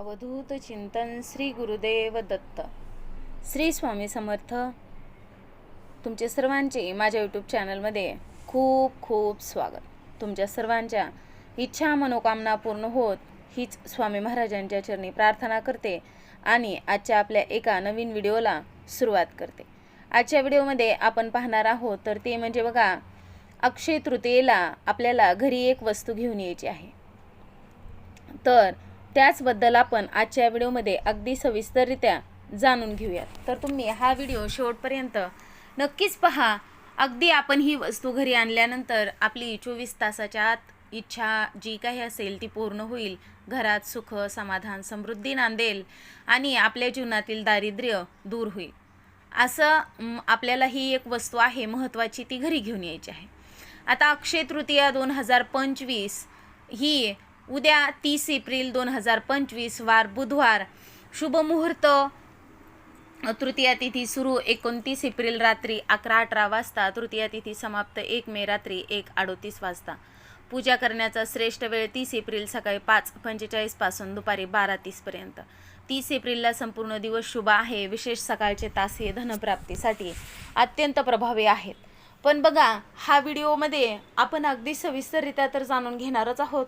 अवधूत चिंतन श्री गुरुदेव दत्त. श्री स्वामी समर्थ. तुमचे सर्वांचे माझ्या यूट्यूब चॅनलमध्ये खूप खूप स्वागत. तुमच्या सर्वांच्या इच्छा मनोकामना पूर्ण होत हीच स्वामी महाराजांच्या चरणी प्रार्थना करते आणि आजच्या आपल्या एका नवीन व्हिडिओला सुरुवात करते. आजच्या व्हिडिओमध्ये आपण पाहणार आहोत तर ते म्हणजे बघा अक्षय तृतीयेला आपल्याला घरी एक वस्तू घेऊन यायची आहे. तर त्याचबद्दल आपण आजच्या व्हिडिओमध्ये अगदी सविस्तररित्या जाणून घेऊयात. तर तुम्ही हा व्हिडिओ शेवटपर्यंत नक्कीच पहा. अगदी आपण ही वस्तू घरी आणल्यानंतर आपली चोवीस तासाच्या आत इच्छा जी काही असेल ती पूर्ण होईल. घरात सुख समाधान समृद्धी नांदेल आणि आपल्या जीवनातील दारिद्र्य दूर होईल. असं आपल्याला ही एक वस्तू आहे महत्त्वाची ती घरी घेऊन यायची आहे. आता अक्षय तृतीया दोन हजार पंचवीस ही उद्या तीस एप्रिल दोन हजार पंचवीस वार बुधवार. शुभमुहूर्त तृतीया तिथी सुरू एकोणतीस एप्रिल रात्री अकरा अठरा वाजता. तृतीया तिथी समाप्त एक मे रात्री एक अडोतीस वाजता. पूजा करण्याचा श्रेष्ठ वेळ तीस एप्रिल सकाळी पाच पंचेचाळीसपासून दुपारी बारा तीसपर्यंत तीस एप्रिलला संपूर्ण दिवस शुभ आहे. विशेष सकाळचे तास हे धनप्राप्तीसाठी अत्यंत प्रभावी आहेत. पण बघा हा व्हिडिओमध्ये आपण अगदी सविस्तररित्या तर जाणून घेणारच आहोत.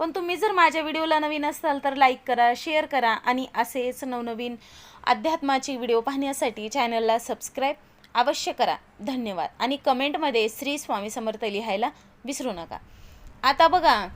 पण तुम्ही जर माझ्या व्हिडिओला नवीन असाल तर लाईक करा शेअर करा आणि असेच नवनवीन अध्यात्माची व्हिडिओ पाहण्यासाठी चॅनलला सबस्क्राईब अवश्य करा. धन्यवाद. आणि कमेंटमध्ये श्री स्वामी समर्थ लिहायला विसरू नका. आता बघा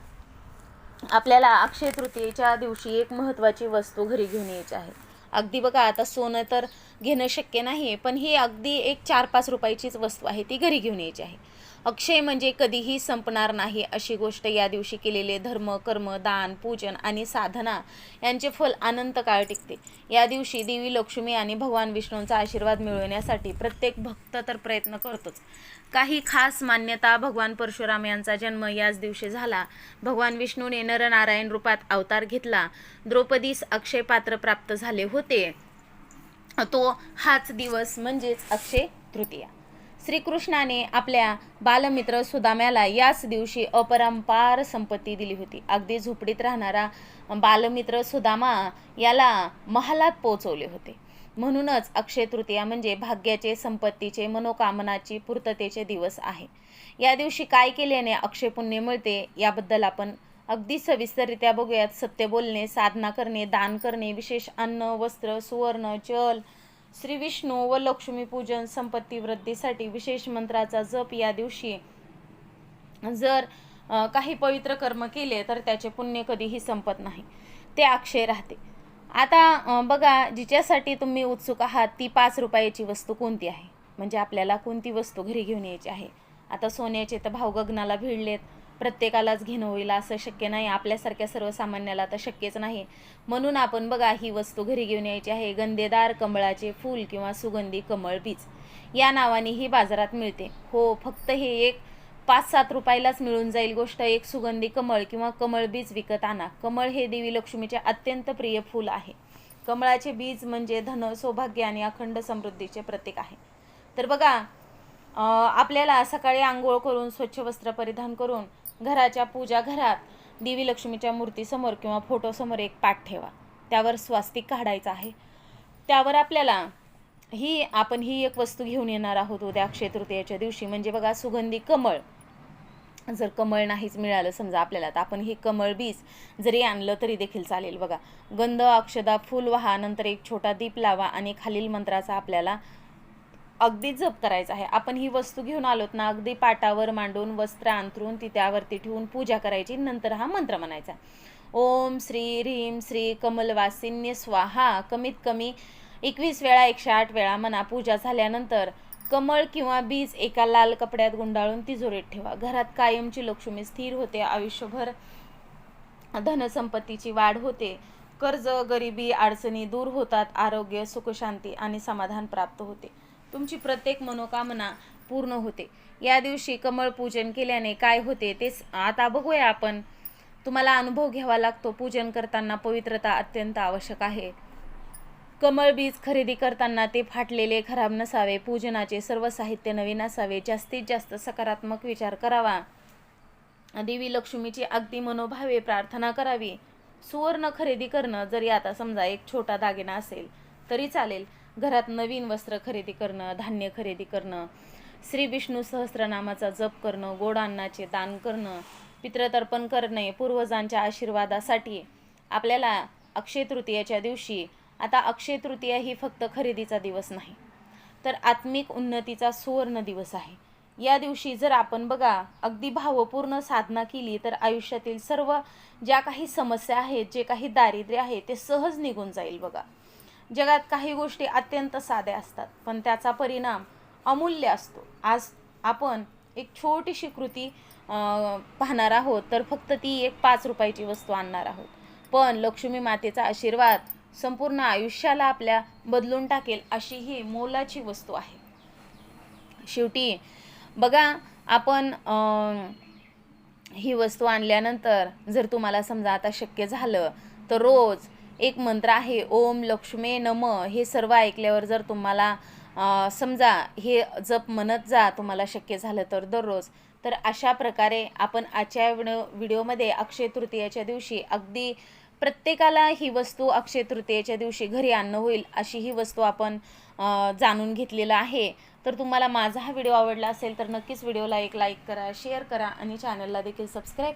आपल्याला अक्षय तृतीयेच्या दिवशी एक महत्त्वाची वस्तू घरी घेऊन यायची आहे. अगदी बघा आता सोनं तर घेणं शक्य नाही पण ही अगदी एक चार पाच रुपयाचीच वस्तू आहे ती घरी घेऊन यायची आहे. अक्षय म्हणजे कधीही संपणार नाही अशी गोष्ट या दिवशी केलेले धर्म कर्म दान पूजन आणि साधना यांचे फल अनंत काळ टिकते. या दिवशी देवी लक्ष्मी आणि भगवान विष्णूंचा आशीर्वाद मिळवण्यासाठी प्रत्येक भक्त तर प्रयत्न करतोच. काही खास मान्यता भगवान परशुराम यांचा जन्म याच दिवशी झाला. भगवान विष्णूने नरनारायण रूपात अवतार घेतला. द्रौपदीस अक्षय पात्र प्राप्त झाले होते. तो हाच दिवस म्हणजेच अक्षय तृतीया. श्रीकृष्णाने आपल्या बालमित्र सुदाम्याला याच दिवशी अपरंपार संपत्ती दिली होती. अगदी झोपडीत राहणारा बालमित्र सुदामा याला महालात पोचवले होते. म्हणूनच अक्षय तृतीया म्हणजे भाग्याचे संपत्तीचे मनोकामनाची पूर्ततेचे दिवस आहे. या दिवशी काय केल्याने अक्षय पुण्य मिळते याबद्दल आपण अगदी सविस्तररित्या बघूयात. सत्य बोलणे साधना करणे दान करणे विशेष अन्न वस्त्र सुवर्ण चल श्री विष्णू व लक्ष्मी पूजन संपत्ती वृद्धीसाठी विशेष मंत्राचा जप या दिवशी. जर काही पवित्र कर्म केले तर त्याचे पुण्य कधीही संपत नाही. ते अक्षय राहते. आता बघा जिच्यासाठी तुम्ही उत्सुक आहात ती पाच रुपयाची वस्तू कोणती आहे? म्हणजे आपल्याला कोणती वस्तू घरी घेऊन यायची आहे? आता सोन्याचे तर भाव गगनाला भिडलेत. प्रत्येकालाच घेणं होईल असं शक्य नाही. आपल्यासारख्या सर्वसामान्याला तर शक्यच नाही. म्हणून आपण बघा ही वस्तू घरी घेऊन यायची आहे. गंदेदार कमळाचे फूल किंवा सुगंधी कमळ बीज. या नावाने ही बाजारात मिळते. हो फक्त हे एक पाच सात रुपयालाच मिळून जाईल गोष्ट. एक सुगंधी कमळ किंवा कमळ बीज विकत आणा. कमळ हे देवी लक्ष्मीचे अत्यंत प्रिय फूल आहे. कमळाचे बीज म्हणजे धन सौभाग्य आणि अखंड समृद्धीचे प्रतीक आहे. तर बघा आपल्याला सकाळी आंघोळ करून स्वच्छ वस्त्र परिधान करून घराच्या पूजा घरात देवी लक्ष्मीच्या मूर्तीसमोर किंवा फोटोसमोर एक पाठ ठेवा. त्यावर स्वास्तिक काढायचं आहे. त्यावर आपल्याला ही आपण ही एक वस्तू घेऊन येणार आहोत उद्या अक्षय तृतीयाच्या दिवशी. म्हणजे बघा सुगंधी कमळ. जर कमळ नाहीच मिळालं समजा आपल्याला तर आपण हे कमळ बीज जरी आणलं तरी देखील चालेल. बघा गंध अक्षदा फूल व्हा नंतर एक छोटा दीप लावा आणि खालील मंत्राचा आपल्याला अगदी जप करायचा आहे. आपण ही वस्तू घेऊन आलोत ना अगदी पाटावर मांडून वस्त्र अंथरून ती त्यावरती ठेवून पूजा करायची नंतर हा मंत्र म्हणायचा. ओम श्री ह्रीम श्री कमलवासिन्य स्वाहा. कमीत कमी एकवीस वेळा एकशे आठ वेळा म्हणा पूजा झाल्यानंतर कमळ किंवा बीज एका लाल कपड्यात गुंडाळून तिजोरीत ठेवा. घरात कायमची लक्ष्मी स्थिर होते आयुष्यभर धनसंपत्तीची वाढ होते. कर्ज गरिबी अडचणी दूर होतात आरोग्य सुखशांती आणि समाधान प्राप्त होते. तुमची प्रत्येक मनोकामना पूर्ण होते. या दिवशी कमळ पूजन केल्याने काय होते तेच आता बघूया आपण. तुम्हाला अनुभव घ्यावा लागतो. पूजन करताना पवित्रता अत्यंत आवश्यक आहे. कमळ बीज खरेदी करताना ते फाटलेले खराब नसावे. पूजनाचे सर्व साहित्य नवीन असावे. जास्तीत जास्त सकारात्मक विचार करावा. देवी लक्ष्मीची अगदी मनोभावे प्रार्थना करावी. सुवर्ण खरेदी करणं जरी आता समजा एक छोटा दागिना असेल तरी चालेल. घरात नवीन वस्त्र खरेदी करणं धान्य खरेदी करणं श्री विष्णू सहस्रनामाचा जप करणं गोड अन्नाचे दान करणं पितृतर्पण करणे पूर्वजांच्या आशीर्वादासाठी आपल्याला अक्षय तृतीयेच्या दिवशी आता अक्षय तृतीया ही फक्त खरेदीचा दिवस नाही तर आत्मिक उन्नतीचा सुवर्ण दिवस आहे. या दिवशी जर आपण बघा अगदी भावपूर्ण साधना केली तर आयुष्यातील सर्व ज्या काही समस्या आहेत जे काही दारिद्र्य आहे ते सहज निघून जाईल बघा. जगात काही गोष्टी अत्यंत साध्या असतात पण त्याचा परिणाम अमूल्य असतो. आज आपण एक छोटीशी कृती पाहणार आहोत तर फक्त ती एक पाच रुपयाची वस्तू आणणार आहोत. पण लक्ष्मी मातेचा आशीर्वाद संपूर्ण आयुष्याला आपल्या बदलून टाकेल अशी ही मोलाची वस्तू आहे. शेवटी बघा आपण ही वस्तू आणल्यानंतर जर तुम्हाला समजा आता शक्य झालं तर रोज एक मंत्र आहे ओम लक्ष्मे नम हे सर्व ऐकल्यावर जर तुम्हाला समजा हे जप म्हणत जा तुम्हाला शक्य झालं तर दररोज तर अशा प्रकारे आपण आजच्या व्हिडिओमध्ये अक्षय तृतीयेच्या दिवशी अगदी प्रत्येकाला ही वस्तू अक्षय तृतीयेच्या दिवशी घरी आणणं होईल अशी ही वस्तू आपण जाणून घेतलेलं आहे. तर तुम्हाला माझा हा व्हिडिओ आवडला असेल तर नक्कीच व्हिडिओला एक लाईक करा शेअर करा आणि चॅनलला देखील सबस्क्राईब